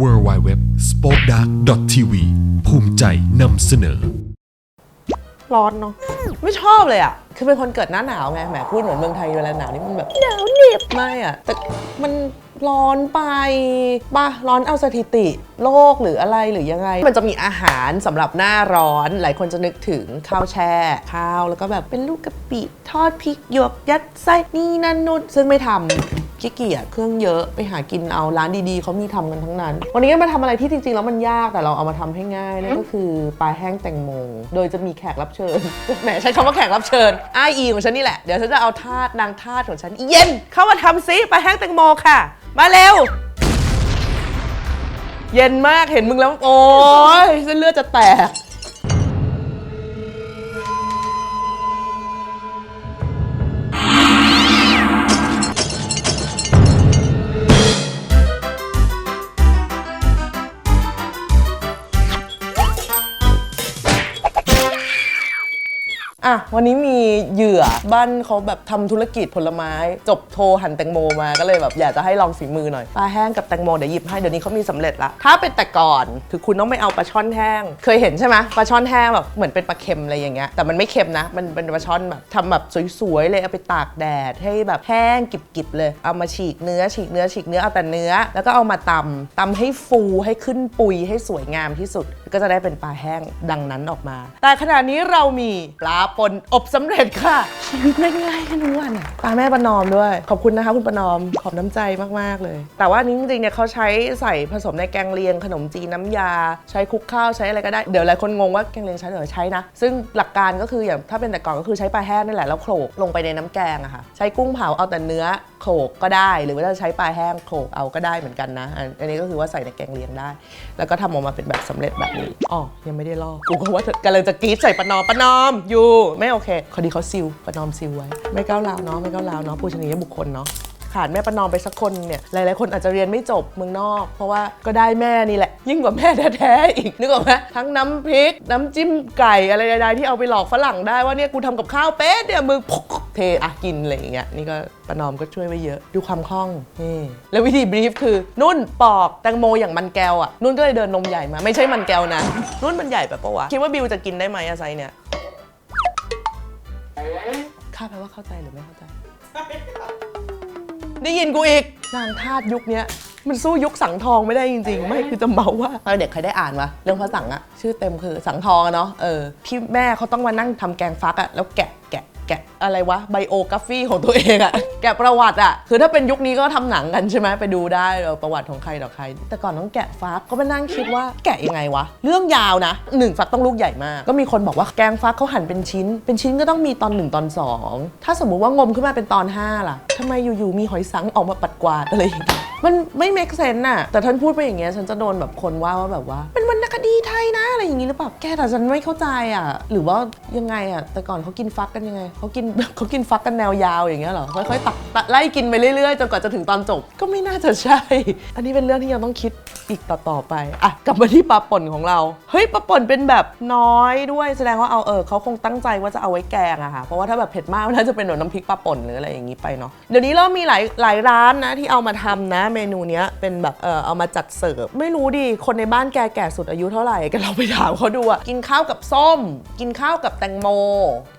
w w w s p o k e d a r k t v ภูมิใจนำเสนอ ร้อนเนาะไม่ชอบเลยอะคือเป็นคนเกิดหน้าหนาวไงแหมพูดเหมือนเมืองไทยเวลาหนาวนี่มันแบบหนาวเหน็บไม่อะแต่มันร้อนไปป่ะร้อนเอาสถิติโลกหรืออะไรหรือยังไง มันจะมีอาหารสำหรับหน้าร้อน หลายคนจะนึกถึงข้าวแช่ข้าวแล้วก็แบบเป็นลูกกะปิทอดพริกหยวกยัดไส้นี่นั่นนู่นซึ่งไม่ทำ ขี้เกียจเครื่องเยอะไปหากินเอาร้านดีๆเขามีทำกันทั้งนั้น วันนี้มาทำอะไรที่จริงๆ แล้วมันยากแต่เราเอามาทำให้ง่ายนั่นก็คือปลาแห้งแตงโม โดยจะมีแขกรับเชิญแหมใช้คำว่าแขกรับเชิญอ้ายอีของฉันนี่แหละเดี๋ยวฉันจะเอาทาสนางทาสของฉันอีเย็นเข้ามาทำซิปลาแห้งแตงโมค่ะ มาเร็วเย็นมากเห็นมึงแล้ว โอ้ยเส้นเลือดจะแตก อะวันนี้มีเหยื่อบ้านเขาแบบทำธุรกิจผลไม้ จบโทหั่นแตงโมมาก็เลยแบบอยากจะให้ลองฝีมือหน่อยปลาแห้งกับแตงโมเดี๋ยวหยิบให้เดี๋ยวนี้เขามีสำเร็จละถ้าเป็นแต่ก่อนคือคุณต้องไม่เอาปลาช่อนแห้ง เคยเห็นใช่ไหมปลาช่อนแห้งแบบเหมือนเป็นปลาเค็มอะไรอย่างเงี้ยแต่มันไม่เค็มนะ มันเป็นปลาช่อนแบบทำแบบสวยๆเลยเอาไปตากแดดให้แบบแห้งกริบๆเลยเอามาฉีกเนื้อฉีกเนื้อฉีกเนื้อเอาแต่เนื้อ แล้วก็เอามาตำตำให้ฟูให้ขึ้นปุยให้สวยงามที่สุดก็จะได้เป็นปลาแห้งดังนั้นออกมา แต่ขณะนี้เรามีปลาปนอบสำเร็จค่ะชีวิตง่ายๆกันทุกวันอะปาแม่ประนอมด้วย ขอบคุณนะคะ คุณประนอม ขอบน้ำใจมาก ๆ เลย แต่ว่านี้จริงๆเนี่ยเขาใช้ใส่ผสมในแกงเลียงขนมจีนน้ำยา ใช้คลุกข้าวใช้อะไรก็ได้ เดี๋ยวหลายคนงงว่าแกงเลียงใช้หรือใช้นะ ซึ่งหลักการก็คืออย่างถ้าเป็นแต่ก่อนก็คือใช้ปลาแห้งนี่แหละแล้วโขลกลงไปในน้ำแกงอะค่ะ ใช้กุ้งเผาเอาแต่เนื้อโขลกก็ได้ หรือว่าจะใช้ปลาแห้งโขลกเอาก็ได้เหมือนกันนะ อันนี้ก็คือว่าใส่ในแกงเลียงได้ แล้วก็ทำออกมาเป็นแบบสำเร็จแบบนี้อ๋อยังไม่ได้ลอกกูก็ว่าเธอกำลังจะกรีดใส่ประนอมประนอมอยู่ไม่โอเคคดีเขาซิลนอมซิลไว้ ไม่ก้าวร้าวเนาะไม่ก้าวร้าวเนาะผู้ชนียบุคคลเนาะขาดแม่ประนอมไปสักคนเนี่ยหลายๆ คนอาจจะเรียนไม่จบเมืองนอก เพราะว่าก็ได้แม่นี่แหละ ยิ่งกว่าแม่แท้ๆอีกนึกออกไหมทั้งน้ำพริก น้ำจิ้มไก่อะไรใดๆที่เอาไปหลอกฝรั่งได้ว่าเนี่ยกูทำกับข้าวเป๊ะเนี่ยมึงเทอะกินอะไรอย่างเงี้ยนี่ก็ประนอมก็ช่วยไว้เยอะดูความคล่องนี่แล้ววิธีบรีฟคือ นุ่นปอกแตงโมอย่างมันแก้วอะนุ่นก็เลยเดินนมใหญ่มาไม่ใช่มันแก้วนะนุ่นมันใหญ่แบบปะวะคิดว่าบิวจะกินได้ไหมอะไซเนี่ย ข้าแปลว่าเข้าใจหรือไม่เข้าใจ ได้ยินกูอีก นางทาสยุคเนี้ย มันสู้ยุคสังทองไม่ได้จริงๆ ไม่คือจะเมาว่าตอนเด็กใครได้อ่านวะเรื่องพระสังอะชื่อเต็มคือสังทองอะเนาะเออที่แม่เขาต้องมานั่งทำแกงฟักอะแล้วแกะแกะ แกะอะไรวะไบโอกราฟีของตัวเองอะแกะประวัติอะคือถ้าเป็นยุคนี้ก็ทำหนังกันใช่ไหมไปดูได้เออประวัติของใครต่อใคร แต่ก่อนต้องแกะฟักก็มานั่งคิดว่าแกะยังไงวะ เรื่องยาวนะหนึ่งฟักต้องลูกใหญ่มาก ก็มีคนบอกว่าแกงฟักเขาหั่นเป็นชิ้น เป็นชิ้นก็ต้องมีตอนหนึ่งตอนสองถ้าสมมุติว่างมขึ้นมาเป็นตอนห้าล่ะทำไมอยู่ๆมีหอยสังออกมาปัดกวาดอะไรอย่างเงี้ยมันไม่ make sense น่ะ แต่ท่านพูดไปอย่างเงี้ยฉันจะโดนแบบคนว่าว่าแบบว่า เป็นวรรณคดีไทยนะอะไรอย่างงี้หรือเปล่าแกแต่ฉันไม่เข้าใจอะ หรือว่ายังไงอะแต่ก่อนเขากินฟักกันยังไงเขากินเขากินฟักกันแนวยาวอย่างเงี้ยเหรอค่อยๆตักตักไล่กินไปเรื่อยๆจนกว่าจะถึงตอนจบ ก็ไม่น่าจะใช่ อันนี้เป็นเรื่องที่ยังต้องคิดอีกต่อๆไปอะกลับมาที่ปลาป่นของเราเฮ้ยปลาป่นเป็นแบบน้อยด้วยแสดงว่าเอาเออเขาคงตั้งใจว่าจะเอาไว้แกงอะค่ะเพราะว่าถ้าแบบเผ็ดมากน่าจะเป็นแบบน้ำพริกปลาป่นหรืออะไรอย่างงี้ไปเนาะเดี๋ยวนี้เริ่มมีหลายหลายร้านนะที่เอามาทำนะเมนูเนี้ยเป็นแบบเออเอามาจัดเสิร์ฟไม่รู้ดิคนในบ้านแกแก่สุดอายุเท่าไหร่กันเราไปถามเขาดูอะกินข้าวกับส้ม กินข้าวกับแตงโม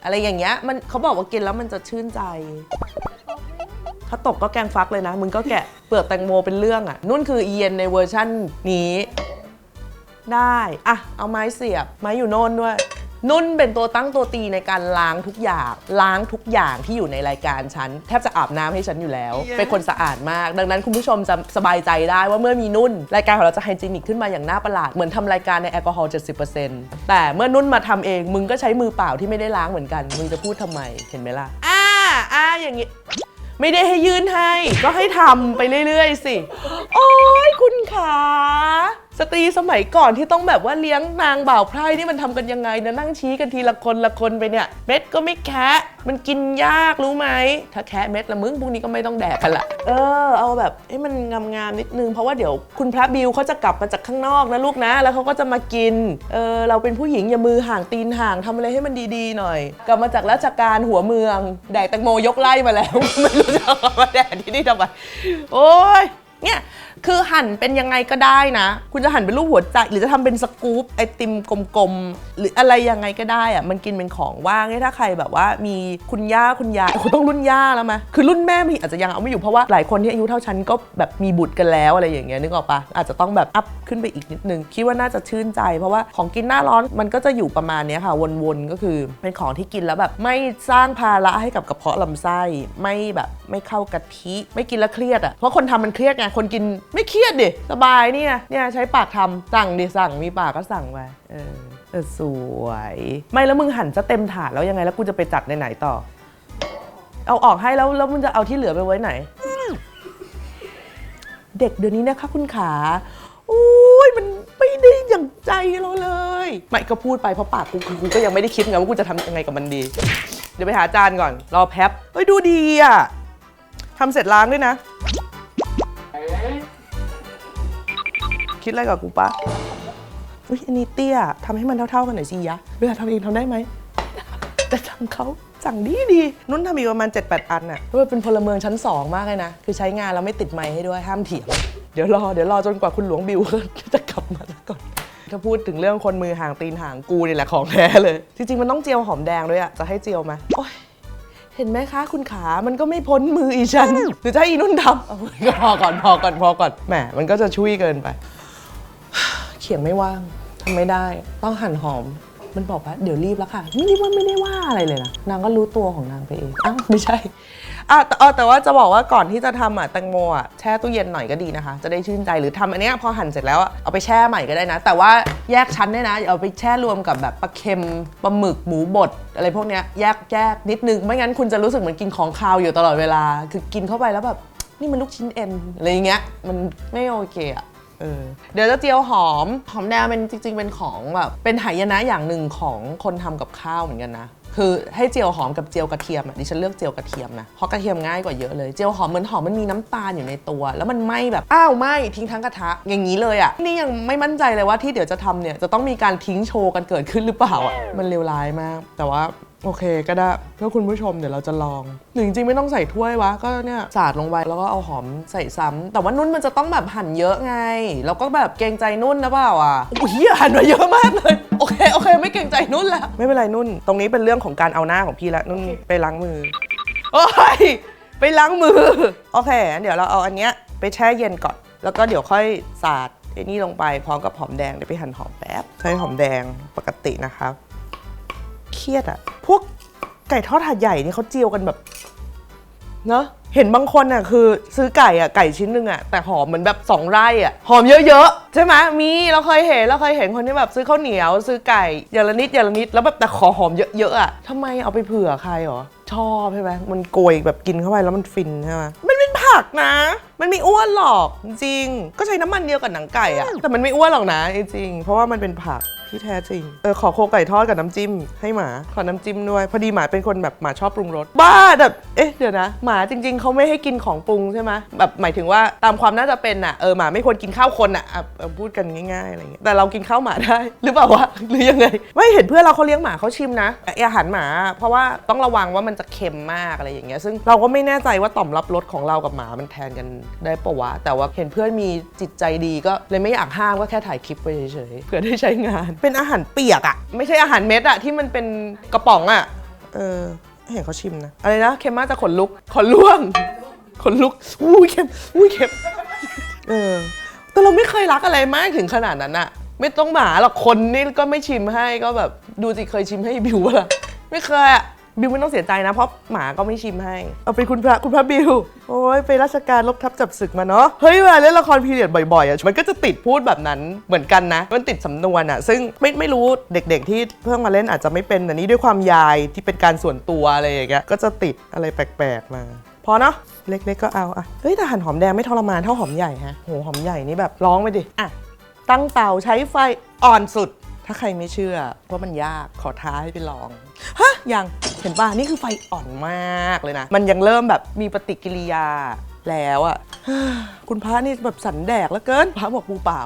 อะไรอย่างเงี้ยมันเขาบอกว่ากินแล้วมันจะชื่นใจ ถ้าตกก็แกงฟักเลยนะ มึงก็แกะเปลือกแตงโมเป็นเรื่องอะ่ะ นุ่นคือเอียนในเวอร์ชั่นนี้ ได้ อะ เอาไม้เสียบ ไม้อยู่โน่นด้วย นุ่นเป็นตัวตั้งตัวตีในการล้างทุกอย่างล้างทุกอย่างที่อยู่ในรายการฉันแทบจะอาบน้ำให้ฉันอยู่แล้ว เป็นคนสะอาดมาก ดังนั้นคุณผู้ชมจะสบายใจได้ว่าเมื่อมีนุ่น รายการของเราจะไฮจีนิกขึ้นมาอย่างน่าประหลาดเหมือนทำรายการในแอลกอฮอล์70%แต่เมื่อนุ่นมาทำเองมึงก็ใช้มือเปล่าที่ไม่ได้ล้างเหมือนกัน มึงจะพูดทำไมเห็นไหมล่ะอ่าอ่าอย่างงี้ไม่ได้ให้ยื่นให้ ก็ให้ทำไปเรื่อยๆสิ โอ้ยคุณขา สตรีสมัยก่อนที่ต้องแบบว่าเลี้ยงนางบ่าวไพร่นี่มันทำกันยังไงนะนั่งชี้กันทีละคนละคนไปเนี่ย เม็ดก็ไม่แคะมันกินยากรู้ไหมถ้าแคะเม็ดละมึงพวกนี้ก็ไม่ต้องแดกกันละเออ เอาแบบให้มันงามๆนิดนึงเพราะว่าเดี๋ยวคุณพระบิวเขาจะกลับมาจากข้างนอกนะลูกนะ แล้วเขาก็จะมากินเออเราเป็นผู้หญิงอย่ามือห่างตีนห่างทำอะไรให้มันดีๆหน่อย กลับมาจากราชการหัวเมืองแดกแตงโมยกไล่มาแล้วไม่รู้จะเอามาแดกที่นี่ทำไมโอ้ย เนี่ยคือหั่นเป็นยังไงก็ได้นะ คุณจะหั่นเป็นรูปหัวใจ หรือจะทำเป็นสกู๊ปไอติมกลมๆ หรืออะไรยังไงก็ได้อะมันกินเป็นของว่างให้ถ้าใครแบบว่ามีคุณย่าคุณยายโอ้โหต้องรุ่นย่าแล้วมะคือรุ่นแม่มีอาจจะยังเอาไม่อยู่เพราะว่าหลายคนที่อายุเท่าฉันก็แบบมีบุตรกันแล้วอะไรอย่างเงี้ยนึกออกปะอาจจะต้องแบบอัพขึ้นไปอีกนิดนึงคิดว่าน่าจะชื่นใจ เพราะว่าของกินหน้าร้อนมันก็จะอยู่ประมาณนี้ค่ะ วนๆก็คือเป็นของที่กินแล้วแบบไม่สร้างภาระให้กับกระเพาะลำไส้ไม่แบบไม่เข้ากะทิไม่กินแล้วเครียดอะเพราะคนทำมันเครียดไงคนกินไม่เครียดดิสบายเนี่ยเนี่ยใช้ปากทำสั่งดิสั่งมีปากก็สั่งไปเออเออสวย ไม่แล้วมึงหั่นจะเต็มถาดแล้วยังไงแล้วกูจะไปจัดในไหนต่อ เอาออกให้แล้วแล้วมึงจะเอาที่เหลือไปไว้ไหน เด็กเดี๋ยวนี้นะคะคุณขาอุ้ยมันไม่ได้อย่างใจเราเลย ไม่ก็พูดไปเพราะปากกูคือกูก็ยังไม่ได้คิดไงว่ากูจะทำยังไงกับมันดี เดี๋ยวไปหาจานก่อน รอแป๊บเฮ้ยดูดีอะทำเสร็จล้างด้วยนะ คิดอะไรกับกูปะอุ้ยอันนี้เตี้ยทำให้มันเท่าๆกันหน่อยสิยะ เวลาทำเองทำได้ไหมแต่ทำเขาสั่งดีดีนุ่นทำอีกประมาณ 7-8 อันน่ะเพราะว่าเป็นพลเมืองชั้น 2 มากเลยนะ คือใช้งานแล้วไม่ติดไมค์ให้ด้วยห้ามเถียง เดี๋ยวรอเดี๋ยวรอจนกว่าคุณหลวงบิวจะกลับมาแล้วก่อนถ้าพูดถึงเรื่องคนมือห่างตีนห่างกูนี่แหละของแท้เลย จริงๆ มันต้องเจียวหอมแดงด้วยอะจะให้เจียวไหมโอ๊ย เห็นไหมคะคุณขา มันก็ไม่พ้นมืออีฉัน หรือจะให้อีนุ่นทำเอาก็พอก่อนพอก่อนพอก่อน แหม มันก็จะช่วยเกินไป เขียงไม่ว่างทำไม่ได้ ต้องหั่นหอม มันบอกว่าเดี๋ยวรีบแล้วค่ะ ไม่ได้ว่าไม่ได้ว่าอะไรเลยนะนางก็รู้ตัวของนางไปเองอ้าวไม่ใช่อะแต่เออแต่ว่าจะบอกว่าก่อนที่จะทำอะแตงโมอะแช่ตู้เย็นหน่อยก็ดีนะคะ จะได้ชื่นใจหรือทำอันเนี้ยพอหั่นเสร็จแล้วอะเอาไปแช่ใหม่ก็ได้นะ แต่ว่าแยกชั้นด้วยนะเอาไปแช่รวมกับแบบปลาเค็มปลาหมึกหมูบดอะไรพวกเนี้ยแยกแยกนิดนึง ไม่งั้นคุณจะรู้สึกเหมือนกินของคาวอยู่ตลอดเวลา คือกินเข้าไปแล้วแบบนี่มันลูกชิ้นเอ็นอะไรอย่างเงี้ยมันไม่โอเคอะ เออเดี๋ยวจะเจียวหอม หอมแดงเป็นจริง ๆ เป็นของแบบเป็นหายนะอย่างหนึ่งของคนทำกับข้าวเหมือนกันนะ คือให้เจียวหอมกับเจียวกระเทียมอะดิฉันเลือกเจียวกระเทียมนะ เพราะกระเทียมง่ายกว่าเยอะเลย เจียวหอมเหมือนหอมมันมีน้ำตาลอยู่ในตัว แล้วมันไหม้แบบอ้าวไหม้ทิ้งทั้งกระทะอย่างนี้เลยอะนี่ยังไม่มั่นใจเลยว่าที่เดี๋ยวจะทำเนี่ยจะต้องมีการทิ้งโชว์กันเกิดขึ้นหรือเปล่าอะมันเลวร้ายมาก แต่ว่า โอเคก็ได้เพื่อคุณผู้ชมเดี๋ยวเราจะลองหรือจริงๆไม่ต้องใส่ถ้วยวะ ก็เนี่ยสาดลงไปแล้วก็เอาหอมใส่ซ้ำแต่ว่านุ่นมันจะต้องแบบหั่นเยอะไง แล้วก็แบบเกรงใจนุ่นนะเปล่าอะอุ้ยหั่นมาเยอะมากเลย โอเคโอเคไม่เกรงใจนุ่นแล้วไม่เป็นไรนุ่น ตรงนี้เป็นเรื่องของการเอาหน้าของพี่แล้วนุ่นไปล้างมือโอ้ยไปล้างมือโอเคงั้นเดี๋ยวเราเอาอันเนี้ยไปแช่เย็นก่อน แล้วก็เดี๋ยวค่อยสาดไอ้นี่ลงไปพร้อมกับหอมแดงเดี๋ยวไปหั่นหอมแป๊บใช้หอมแดงปกตินะครับ เครียดอะพวกไก่ทอดถาดใหญ่นี่เขาเจียวกันแบบเนอะเห็นบางคนอะคือซื้อไก่อะไก่ชิ้นหนึ่งอะแต่หอมเหมือนแบบสองไร่อะหอมเยอะๆใช่ไหมมีเราเคยเห็นเราเคยเห็นคนที่แบบซื้อข้าวเหนียว ซื้อไก่อย่างละนิดอย่างละนิดแล้วแบบแต่ขอหอมเยอะๆอะทำไมเอาไปเผื่อใครหรอชอบใช่ไหมมันโกยแบบกินเข้าไปแล้วมันฟินใช่ไหมมันเป็นผักนะ มันไม่อ้วนหรอกจริงๆก็ใช้น้ำมันเดียวกับหนังไก่อะแต่มันไม่อ้วนหรอกนะจริงๆเพราะว่ามันเป็นผักที่แท้จริง เออขอโคไก่ทอดกับน้ำจิ้มให้หมา ขอน้ำจิ้มด้วย พอดีหมาเป็นคนแบบหมาชอบปรุงรส บ้าแบบ เอ๊ะเดี๋ยวนะ หมาจริง ๆเขาไม่ให้กินของปรุงใช่ไหมแบบหมายถึงว่าตามความน่าจะเป็นน่ะ เออหมาไม่ควรกินข้าวคนน่ะอะเออพูดกันง่ายๆอะไรเงี้ย แต่เรากินข้าวหมาได้ หรือเปล่าวะ หรือยังไง ไม่เห็นเพื่อนเราเขาเลี้ยงหมาเขาชิมนะไอ้อาหารหมา เพราะว่าต้องระวังว่ามันจะเค็มมากอะไรอย่างเงี้ย ซึ่งเราก็ไม่แน่ใจว่าต่อมรับรสของเรากับหมามันแทนกันได้ปะวะ แต่ว่าเห็นเพื่อนมีจิตใจดีก็เลยไม่อยากห้ามก็แค่ถ่ายคลิปไปเฉยๆเผื่อได้ใช้งาน เป็นอาหารเปียกอะไม่ใช่อาหารเม็ดอะที่มันเป็นกระป๋องอะเออให้เห็นเขาชิมนะอะไรนะเค็มมากจะขนลุกขนล่วงขนลุกอุ้ยเค็มอุ้ยเค็มเออแต่เราไม่เคยรักอะไรมากถึงขนาดนั้นอะไม่ต้องหมาหรอกคนนี่ก็ไม่ชิมให้ก็แบบดูสิเคยชิมให้บิวปะล่ะไม่เคยอะ บิวไม่ต้องเสียใจนะ เพราะหมาก็ไม่ชิมให้ เอาไปคุณพระคุณพระบิว โอ้ยไปราชการลบทับจับศึกมาเนาะ เฮ้ยเวลาเล่นละครพีเรียดบ่อยๆอะมันก็จะติดพูดแบบนั้นเหมือนกันนะ มันติดสำนวนอะ ซึ่งไม่ไม่รู้เด็กๆที่เพิ่งมาเล่นอาจจะไม่เป็นแต่นี้ด้วยความยายที่เป็นการส่วนตัวอะไรอย่างเงี้ยก็จะติดอะไรแปลกๆมาพอเนาะเล็กๆก็เอาอะเฮ้ยแต่หั่นหอมแดงไม่ทรมานเท่าหอมใหญ่ฮะโหหอมใหญ่นี่แบบร้องไปดิอะตั้งเตาใช้ไฟอ่อนสุด ถ้าใครไม่เชื่อว่ามันยากขอท้าให้ไปลอง ฮะยังเห็นป่ะ นี่คือไฟอ่อนมากเลยนะ มันยังเริ่มแบบมีปฏิกิริยาแล้วอะคุณพระนี่แบบสันแดกแล้วเกินพระบอกปูเปล่า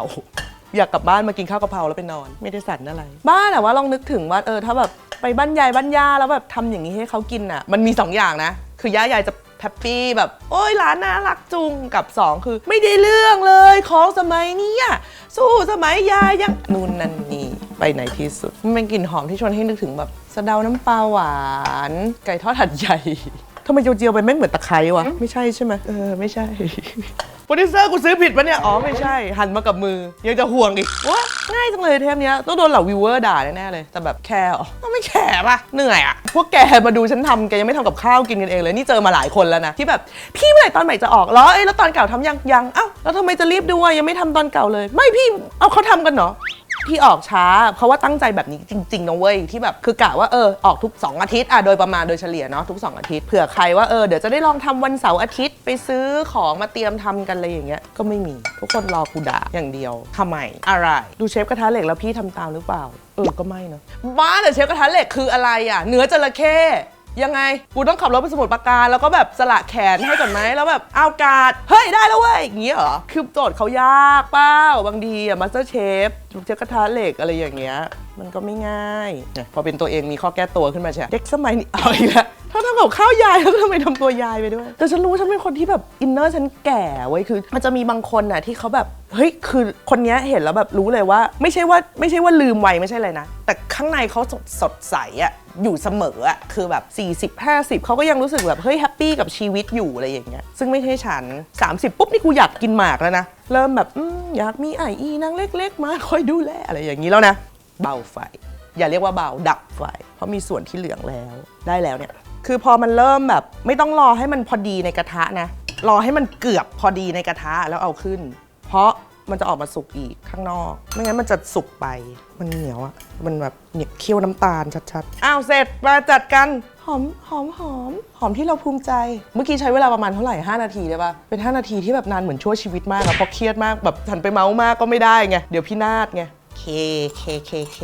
อยากกลับบ้านมากินข้าวกะเพราแล้วไปนอน ไม่ได้สั่นอะไร บ้านแต่ว่าลองนึกถึงว่าเออถ้าแบบไปบ้านยายบ้านย่าแล้วแบบทำอย่างนี้ให้เขากินอะ มันมีสองอย่างนะ คือย่ายายจะแฮปปี้แบบ โอ้ยร้านน่ารักจุงกับ 2 คือ ไม่ได้เรื่องเลยของสมัยนี้สู้สมัยยายยังนู่นนั่นนี่ ไปไหนที่สุด มันเป็นกลิ่นหอมที่ชวนให้นึกถึงแบบสะเดาน้ำปลาหวาน ไก่ทอดหัดใหญ่ทำไมเจียวๆไปแม่งเหมือนตะไคร้วะ ไม่ใช่ใช่ไหมเออ ไม่ใช่โปรดิวเซอร์กูซื้อผิดปะเนี่ย อ๋อ ไม่ใช่ หันมากับมือ ยังจะห่วงอีกว้าง่ายจังเลยเทปเนี้ยต้องโดนเหล่าวิวเวอร์ด่าแน่ๆเลย แต่แบบแคร์เหรอก็ไม่แคร์ป่ะเหนื่อยอะพวกแกมาดูฉันทำแกยังไม่ทำกับข้าวกินกันเองเลย นี่เจอมาหลายคนแล้วนะ ที่แบบ พี่เมื่อไหร่ตอนใหม่จะออกเหรอเอ้ยแล้วตอนเก่าทำยังยังเอ้าแล้วทำไมจะรีบดูอะยังไม่ทำตอนเก่าเลย ไม่พี่เอาเขาทำกันเหรอ พี่ออกช้า เพราะว่าตั้งใจแบบนี้จริงๆนะเว้ยที่แบบคือกะว่าเออออกทุก 2 อาทิตย์อะโดยประมาณโดยเฉลี่ยเนาะทุก 2 อาทิตย์เผื่อใครว่าเออเดี๋ยวจะได้ลองทำวันเสาร์อาทิตย์ไปซื้อของมาเตรียมทำกันอะไรอย่างเงี้ยก็ไม่มีทุกคนรอกูด่าอย่างเดียวทำไมอะไร ดูเชฟกระทะเหล็กแล้วพี่ทำตามหรือเปล่าเออก็ไม่เนอะบ้าแต่เชฟกระทะเหล็กคืออะไรอะเนื้อจระเข้ ยังไงกูต้องขับรถไปสมุทรปราการแล้วก็แบบสละแขนให้ก่อนไหมแล้วแบบเอากาดเฮ้ยได้แล้วเว้ยอย่างเงี้ยเหรอคือโจทย์เขายากเป้าบางทีอะมาสเตอร์เชฟเชฟกระทะเหล็กอะไรอย่างเงี้ย มันก็ไม่ง่ายเนี่ยพอเป็นตัวเองมีข้อแก้ตัวขึ้นมาใช่ไหมเด็กสมัยนี้เอาอีกแล้วถ้าทำกับข้าวยายแล้วทำไมทำตัวยายไปด้วย แต่ฉันรู้ฉันเป็นคนที่แบบอินเนอร์ฉันแก่เว้ยคือ มันจะมีบางคนน่ะที่เขาแบบเฮ้ยคือคนเนี้ยเห็นแล้วแบบรู้เลยว่า ไม่ใช่ว่าไม่ใช่ว่าลืมวัยไม่ใช่เลยนะ แต่ข้างในเขาสดสดใสอะอยู่เสมออะคือแบบ 40 50 เขาก็ยังรู้สึกแบบ เฮ้ย แฮปปี้กับชีวิตอยู่อะไรอย่างเงี้ยซึ่งไม่ใช่ฉัน 30 ปุ๊บ นี่กูอยากกินหมากแล้วนะ เริ่มแบบอืมอยากมีไออีนางเล็ก ๆ มาคอยดูแลอะไรอย่างนี้แล้วนะ เบาไฟ อย่าเรียกว่าเบาดับไฟ เพราะมีส่วนที่เหลืองแล้วได้แล้วเนี่ยคือพอมันเริ่มแบบไม่ต้องรอให้มันพอดีในกระทะนะ รอให้มันเกือบพอดีในกระทะแล้วเอาขึ้น เพราะมันจะออกมาสุกอีกข้างนอก ไม่งั้นมันจะสุกไป มันเหนียวอะมันแบบเหนียวเคี่ยวน้ำตาลชัดๆ อ้าวเสร็จมาจัดกัน หอมหอมหอมหอมที่เราภูมิใจ เมื่อกี้ใช้เวลาประมาณเท่าไหร่ 5 นาทีได้ปะเป็น 5 นาทีที่แบบนานเหมือนชั่วชีวิตมากอะเพราะเครียดมากแบบหันไปเมาส์มากก็ไม่ได้ไง เดี๋ยวพี่นาดไง เคเคเคเค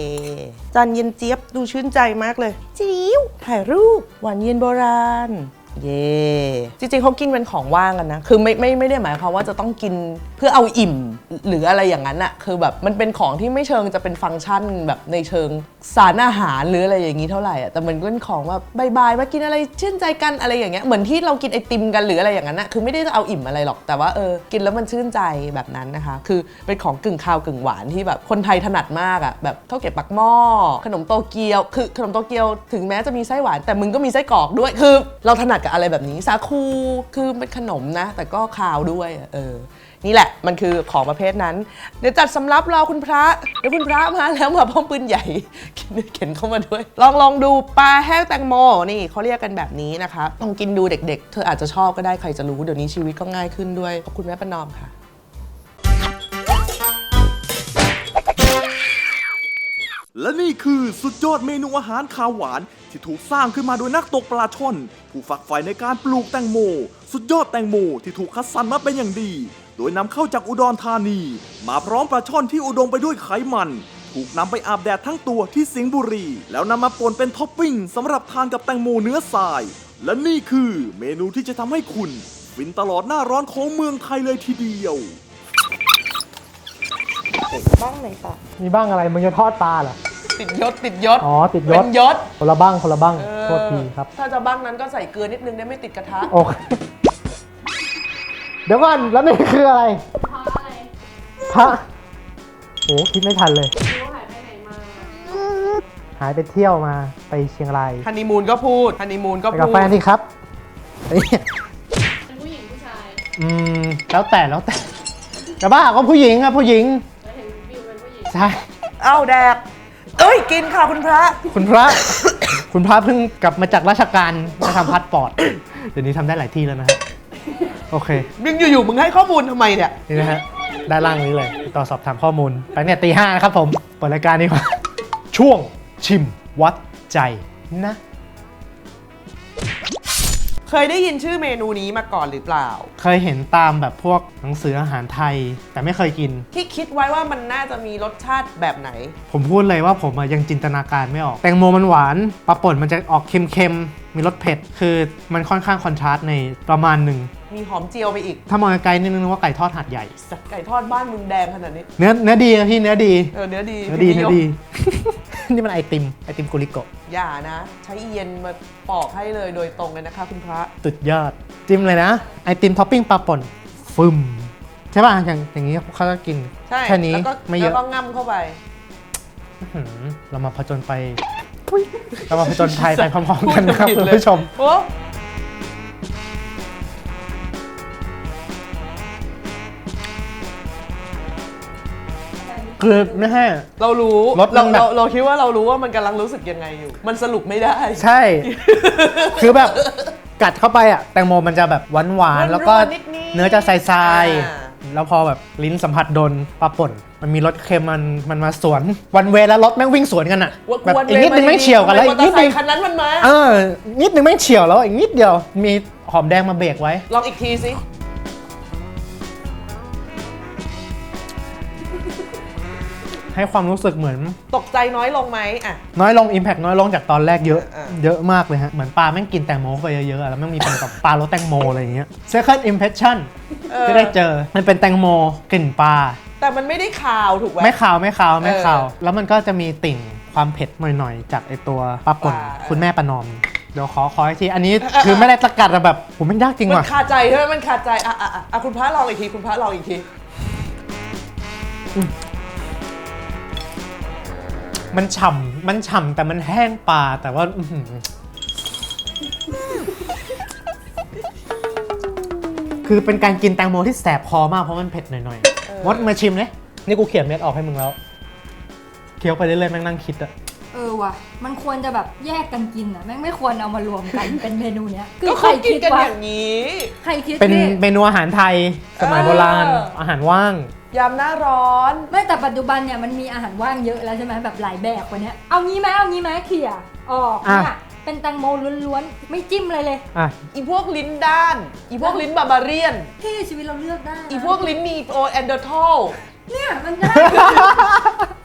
จานเย็นเจี๊ยบดูชื่นใจมากเลยจิ๋วถ่ายรูปหวานเย็นโบราณ เย่จริงๆเขากินเป็นของว่างกันนะ คือไม่ไม่ไม่ได้หมายความว่าจะต้องกินเพื่อเอาอิ่มหรืออะไรอย่างนั้นอะคือแบบมันเป็นของที่ไม่เชิงจะเป็นฟังก์ชันแบบในเชิงสารอาหารหรืออะไรอย่างนี้เท่าไหร่อะแต่มันก็เป็นของแบบบายๆมากินอะไรชื่นใจกันอะไรอย่างเงี้ยเหมือนที่เรากินไอติมกันหรืออะไรอย่างนั้นอะคือไม่ได้จะเอาอิ่มอะไรหรอกแต่ว่าเออกินแล้วมันชื่นใจแบบนั้นนะคะ คือเป็นของกึ่งคาวกึ่งหวานที่แบบคนไทยถนัดมากอะแบบข้าวเกรี๊ยวปักหม้อขนมโตเกียวคือขนมโตเกียวถึงแม้จะมีไส้หวาน แต่มึงก็มีไส้กรอกด้วยคือ เราถนัดกับอะไรแบบนี้สาคูคือเป็นขนมนะ แต่ก็คาวด้วยอะเออ นี่แหละมันคือของประเภทนั้น เดี๋ยวจัดสำรับรอคุณพระเดี๋ยวคุณพระมาแล้วมาพร้อมปืนใหญ่เข็นเข้ามาด้วย ลองลองดูปลาแห้งแตงโมนี่เขาเรียกกันแบบนี้นะคะลองกินดูเด็ก ๆ เธออาจจะชอบก็ได้ใครจะรู้เดี๋ยวนี้ชีวิตก็ง่ายขึ้นด้วยขอบคุณแม่ประนอมค่ะและนี่คือสุดยอดเมนูอาหารคาวหวาน ที่ถูกสร้างขึ้นมาโดยนักตกปลาช่อน ผู้ฝักใฝ่ในการปลูกแตงโม สุดยอดแตงโมที่ถูกคัดสรรมาเป็นอย่างดี โดยนำเข้าจากอุดรธานี มาพร้อมปลาช่อนที่อุดมไปด้วยไขมัน ถูกนำไปอาบแดดทั้งตัวที่สิงห์บุรี แล้วนำมาป่นเป็นท็อปปิ้งสำหรับทานกับแตงโมเนื้อทราย และนี่คือเมนูที่จะทำให้คุณฟินตลอดหน้าร้อนของเมืองไทยเลยทีเดียว บ้างไหนต่อมีบ้างอะไรมึงจะทอดปลาเหรอ ติดยศติดยศอ๋อติดยเป็ศนยศคนละบ้างคนละบ้างเออโทษทีครับ ถ้าจะบ้างนั้นก็ใส่เกลือนิดนึงได้ไม่ติดกระทะ โอเค เดี๋ยวก่อนแล้วนี่คืออะไรพระโอ้คิดไม่ทันเลยหายไปเที่ยวมาไปเชียงรายฮันนีมูนก็พูดฮันนีมูนก็ไปพูกับดแฟนนี่ครับเอ้ยเป็นผู้หญิงผู้ชายอืมแล้วแต่แล้วแต่แต่บ้าก็ผู้หญิงอะผู้หญิงแล้วเห็นบิวเป็นผู้หญิง ใช่เอ้าแดก เอ้ยกินค่ะคุณพระ คุณพระ คุณพระเพิ่งกลับมาจากราชการมาทำพาสปอร์ตเดี๋ยวนี้ทำได้หลายที่แล้วนะฮะ โอเค มึงอยู่ๆมึงให้ข้อมูลทำไมเนี่ย นี่นะฮะ ด้านล่างนี้เลยติดต่อสอบถามข้อมูลตั้งแต่ตีห้านะครับผมเปิดรายการนี้ว่าช่วงชิมวัดใจนะ เคยได้ยินชื่อเมนูนี้มาก่อนหรือเปล่า เคยเห็นตามแบบพวกหนังสืออาหารไทย แต่ไม่เคยกิน ที่คิดไว้ว่ามันน่าจะมีรสชาติแบบไหน ผมพูดเลยว่าผมอะยังจินตนาการไม่ออก แตงโมมันหวานปลาป่นมันจะออกเค็มๆ มีรสเผ็ด คือมันค่อนข้างคอนทราสต์ในประมาณหนึ่ง มีหอมเจียวไปอีกถ้ามองไกลๆนิดนึงนึกว่าไก่ทอดหัดใหญ่ สัตว์ไก่ทอดบ้านมึงแดงขนาดนี้ เนื้อเนื้อดีนะพี่เนื้อดี เออเนื้อดีเนื้อดีพิมพ์เนื้อนิยมดี นี่มันไอติมไอติมกุลิโกะ อย่านะ ใช้เอียนมาปอกให้เลยโดยตรงเลยนะคะคุณพระสุดยอด จิ้มเลยนะ ไอติมท็อปปิ้งปลาป่นฟึมใช่ป่ะอย่างอย่างนี้เขาจะกินใช่แค่นี้แล้วก็ไม่เยแล้วอะก็ง่ำเข้าไป อื้อหือเรามาผจญไป เรามาผจญภัยไปพร้อมๆกันนะครับพูดคุณผิดเลย ผู้ชม โอ้ คือไม่ให้เรารู้รสมัเรานแบบเราเราคิดว่าเรารู้ว่ามันกำลังรู้สึกยังไงอยู่ มันสรุปไม่ได้ ใช่ คือแบบกัดเข้าไปอะ แตงโมมันจะแบบหวานหวานๆแล้วก็ร่วนๆนิดๆเนื้อจะทรายอ่า ๆ แล้วพอแบบลิ้นสัมผัสโดนปลาป่น มันมีรสเค็มมันมันมาสวน วันเวแล้วรถแม่งวิ่งสวนกันอะ ว่าแบบควรอีกนิดนึงเวแม่งเฉียวกันแล้วทำอีไมกนิดมอเตอร์ไซนึงค์คันนั้นมันมาเออนิดนึงแม่งเฉียวแล้วอีกนิดเดียวมีหอมแดงมาเบรกไว้ ลองอีกทีสิ ให้ความรู้สึกเหมือน ตกใจน้อยลงไหมอะ น้อยลง Impact น้อยลงจากตอนแรกเยอะ อ่า เยอะมากเลยฮะ เหมือนปลาแม่งกินแตงโมเข้าไปเยอะๆอะแล้วแม่งมีเป็นกับ ปลารสแตงโมอะไรอย่างเงี้ย Second impression เออที่ได้เจอ มันเป็นแตงโมกลิ่นปลา แต่มันไม่ได้คาวถูกไหม ไม่ขาวไม่ขาวไม่ขาวเออแล้วมันก็จะมีติ่งความเผ็ดหน่อยๆ จากไอตัวปลาป่นปลา คุณแม่ประนอม เดี๋ยวขอขออีกที อันนี้คือไม่ได้สกัดอะแบบผมมันยากจริงมันว่ะ คาใจใช่ไหมมันคาใจ อะอะอะอะคุณพระลองอีกที คุณพระลองอีกที มันฉ่ำมันฉ่ำแต่มันแห้งปลาแต่ว่าอื้อหือคือเป็นการกินแตงโมที่แสบคอมากเพราะมันเผ็ดหน่อยๆมดมาชิมเลยนี่กูเขียนเม็ดออกให้มึงแล้ว เคี้ยวไปเรื่อยๆแม่งนั่งคิดอะ เออว่ะ มันควรจะแบบแยกกันกินอะแม่งไม่ควรเอามารวมกัน เป็นเมนูเนี้ยก็ใครเขากินคิดกันว่าอย่างนี้ ใครคิดเป็นพี่เมนูอาหารไทยสมัยโบราณเออ อาหารว่าง ยามหน้าร้อน ไม่แต่ปัจจุบันเนี่ยมันมีอาหารว่างเยอะแล้วใช่ไหมแบบหลายแบบกว่าเนี้ยเอางี้ไหมเอางี้ไหมเขี่ยออกเนี่ยอะเป็นแตงโมล้วนๆไม่จิ้มเลยเลย อะ อีพวกลิ้นด้าน อีพวกลิ้นบาบาเรียนพี่ชีวิตเราเลือกได้นะอีพวกลิ้นนีโอแอนเดอร์ทัลเนี่ยมันได้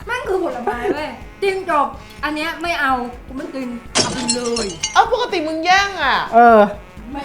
แม่งคือผลไม้เว้ย จริงจบ อันเนี้ยไม่เอากูไม่กินเอาไปเลย เอ้าปกติมึงแย่งอะ เออ ไม่